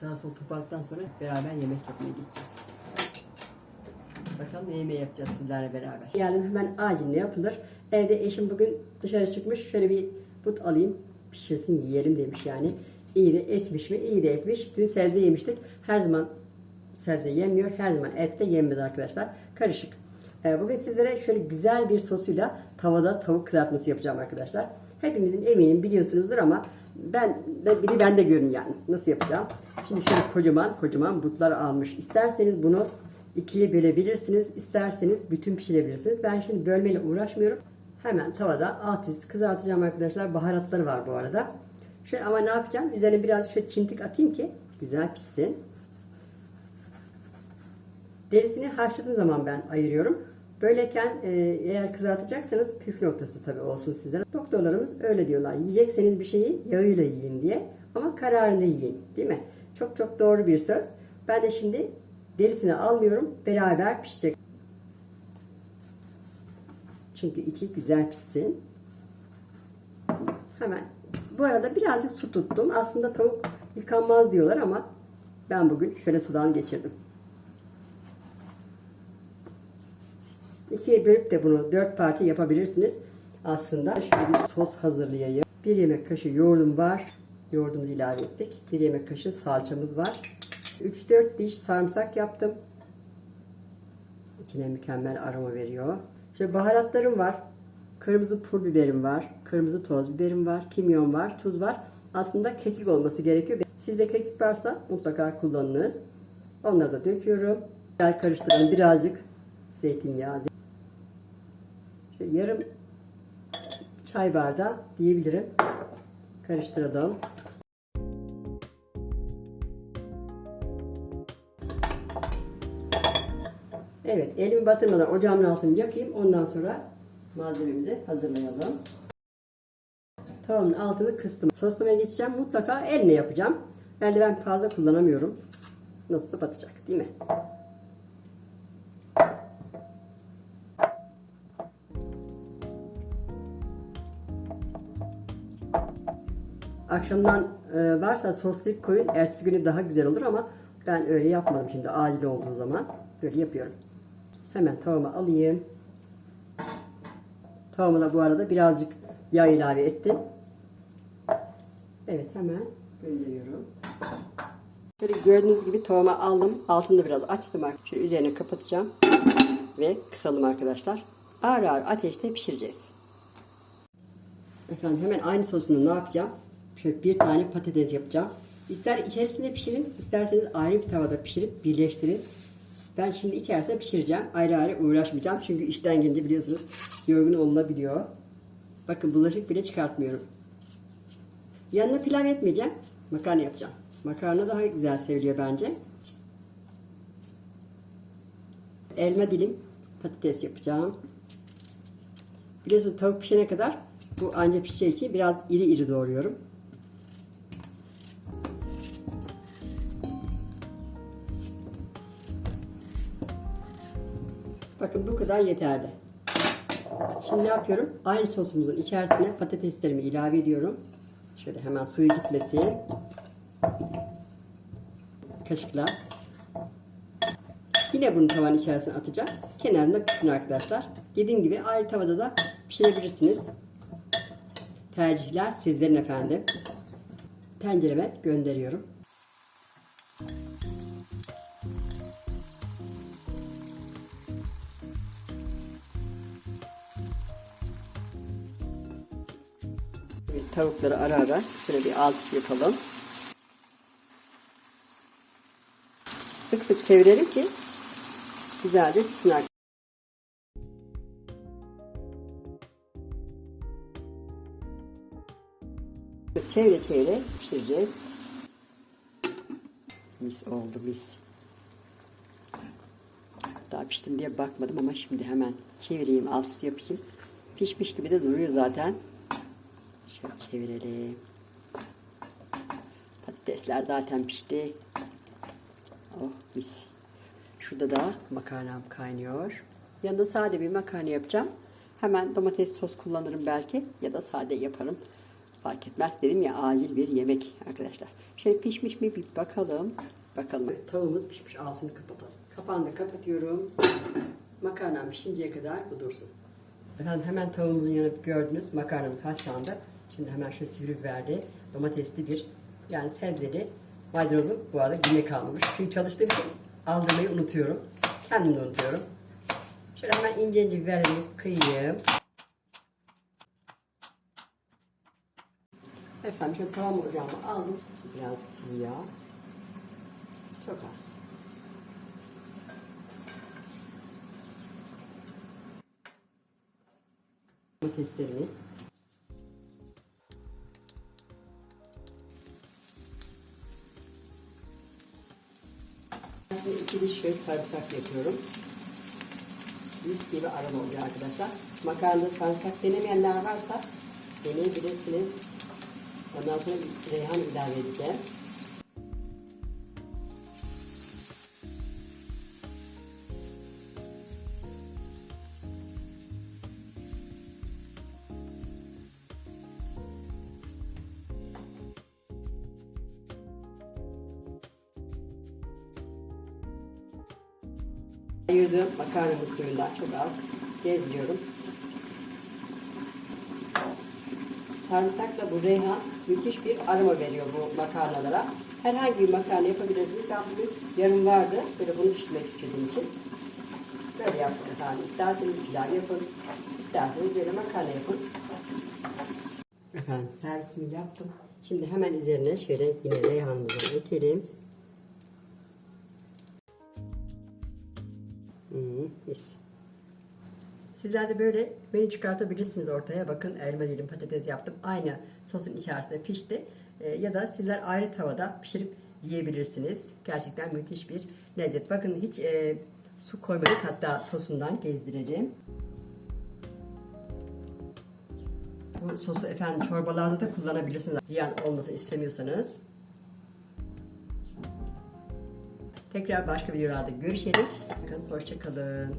Sağ sol toparladıktan sonra beraber yemek yapmaya geçeceğiz. Bakalım ne yemeği yapacağız sizlerle beraber. Geldim hemen acil ne yapılır? Evde eşim bugün dışarı çıkmış. Şöyle bir but alayım pişirsin yiyelim demiş yani. İyi de etmiş mi? İyi de etmiş. Dün sebze yemiştik. Her zaman sebze yemiyor. Her zaman et de yenmez arkadaşlar. Karışık. Ee, Bugün sizlere şöyle güzel bir sosuyla tavada tavuk kızartması yapacağım arkadaşlar. Hepimizin eminim biliyorsunuzdur ama ben de biri ben de görün yani nasıl yapacağım. Şimdi şöyle kocaman kocaman butlar almış. İsterseniz bunu ikiye bölebilirsiniz. isterseniz bütün pişirebilirsiniz. Ben şimdi bölmeyle uğraşmıyorum. Hemen tavada alt üst kızartacağım arkadaşlar. Baharatları var bu arada. Şöyle ama ne yapacağım? Üzerine birazcık şöyle çintik atayım ki güzel pişsin. Derisini haşladığım zaman ben ayırıyorum. Böyleyken e, eğer kızartacaksanız püf noktası tabii olsun sizden. Doktorlarımız öyle diyorlar. Yiyecekseniz bir şeyi yağıyla yiyin diye. Ama kararında yiyin. Değil mi? Çok çok doğru bir söz. Ben de şimdi derisini almıyorum. Beraber pişecek. Çünkü içi güzel pişsin. Hemen. Bu arada birazcık su tuttum. Aslında tavuk yıkanmaz diyorlar ama ben bugün şöyle sudan geçirdim. İkiye bölüp de bunu dört parça yapabilirsiniz. Aslında şöyle bir sos hazırlayayım. Bir yemek kaşığı yoğurdum var. Yoğurdumuzu ilave ettik. Bir yemek kaşığı salçamız var. 3-4 diş sarımsak yaptım. İçine mükemmel aroma veriyor. Şöyle baharatlarım var. Kırmızı pul biberim var. Kırmızı toz biberim var. Kimyon var. Tuz var. Aslında kekik olması gerekiyor. Sizde kekik varsa mutlaka kullanınız. Onları da döküyorum. Güzel karıştırın. Birazcık zeytinyağı. Yarım çay bardağı diyebilirim. Karıştıralım. Evet, elimi batırmadan ocağımın altını yakayım. Ondan sonra malzememizi hazırlayalım. Tavamın altını kıstım. Soslamaya geçeceğim. Mutlaka elle yapacağım. Eldiven fazla kullanamıyorum. Nasılsa batacak değil mi? Akşamdan e, varsa soslayıp koyun. Ertesi günü daha güzel olur ama ben öyle yapmadım şimdi acil olduğu zaman. Böyle yapıyorum. Hemen tavama alayım. Tavama da bu arada birazcık yağ ilave ettim. Evet hemen gönderiyorum. Şöyle gördüğünüz gibi tavama aldım. Altını biraz açtım artık. Şöyle üzerine kapatacağım. Ve kısalım arkadaşlar. Ağır ağır ateşte pişireceğiz. Efendim hemen aynı sosunu ne yapacağım? Şöyle bir tane patates yapacağım. İster içerisinde pişirin, isterseniz ayrı bir tavada pişirip birleştirin. Ben şimdi içerisinde pişireceğim. Ayrı ayrı uğraşmayacağım. Çünkü işten gelince biliyorsunuz yorgun olunabiliyor. Bakın bulaşık bile çıkartmıyorum. Yanına pilav etmeyeceğim. Makarna yapacağım. Makarna daha güzel seviliyor bence. Elma dilim patates yapacağım. Biliyorsunuz tavuk pişene kadar bu anca pişeceği için biraz iri iri doğruyorum. Bakın bu kadar yeterli. Şimdi ne yapıyorum? Aynı sosumuzun içerisine patateslerimi ilave ediyorum. Şöyle hemen suyu gitmesin. Kaşıkla. Yine bunu tavanın içerisine atacağım. Kenarında pişsin arkadaşlar. Dediğim gibi ayrı tavada da pişirebilirsiniz. Tercihler sizlerin efendim. Tencereme gönderiyorum. Tavukları ara ara şöyle bir alt yapalım. Sık sık çevirelim ki güzelce pişsin arkadaşlar. Çevire çevire pişireceğiz. Mis oldu mis. Daha piştim diye bakmadım ama şimdi hemen çevireyim alt yapayım. Pişmiş gibi de duruyor zaten. Şöyle çevirelim. Patatesler zaten pişti. Oh mis. Şurada da makarnam kaynıyor. Yanında sade bir makarna yapacağım. Hemen domates sos kullanırım belki ya da sade yaparım. Fark etmez. Dedim ya acil bir yemek arkadaşlar. Şöyle pişmiş mi bir bakalım. Bakalım. Tavuğumuz pişmiş. Altını kapatalım. Kapağını da kapatıyorum. Makarnam pişinceye kadar bu dursun. Efendim hemen tavuğumuzun yanıp gördünüz. Makarnamız haşlandı. Şimdi hemen şu sivri biberli, domatesli bir yani sebzeli maydanozum bu arada güne kalmamış. Çünkü çalıştığım için aldırmayı unutuyorum. Kendim de unutuyorum. Şöyle hemen ince ince biberlerimi kıyayım. Efendim şöyle tavam ocağıma aldım. Birazcık sıvı yağ. Çok az. Domateslerimi Şimdi iki diş şöyle sarımsak yapıyorum. Mis gibi aroma oluyor arkadaşlar. Makarnada sarımsak denemeyenler varsa deneyebilirsiniz. Ondan sonra reyhan ilave edeceğim. Ayırdığım makarnamın suyundan çok az gezdiriyorum. Sarımsakla bu reyhan müthiş bir aroma veriyor bu makarnalara. Herhangi bir makarna yapabilirsiniz. Ben bugün yarım vardı. Böyle bunu pişirmek istediğim için. Böyle yaptım efendim. İsterseniz pilav yapın. isterseniz böyle makarna yapın. Efendim servisimi yaptım. Şimdi hemen üzerine şöyle yine reyhanımızı ekelim. Hmm. Sizler de böyle menü çıkartabilirsiniz ortaya. Bakın elma dilim patates yaptım. Aynı sosun içerisinde pişti. Ee, ya da sizler ayrı tavada pişirip yiyebilirsiniz. Gerçekten müthiş bir lezzet. Bakın hiç e, su koymadık. Hatta sosundan gezdirelim. Bu sosu efendim çorbalarda da kullanabilirsiniz. Ziyan olmasını istemiyorsanız. Tekrar başka videolarda görüşelim. Bakın hoşçakalın.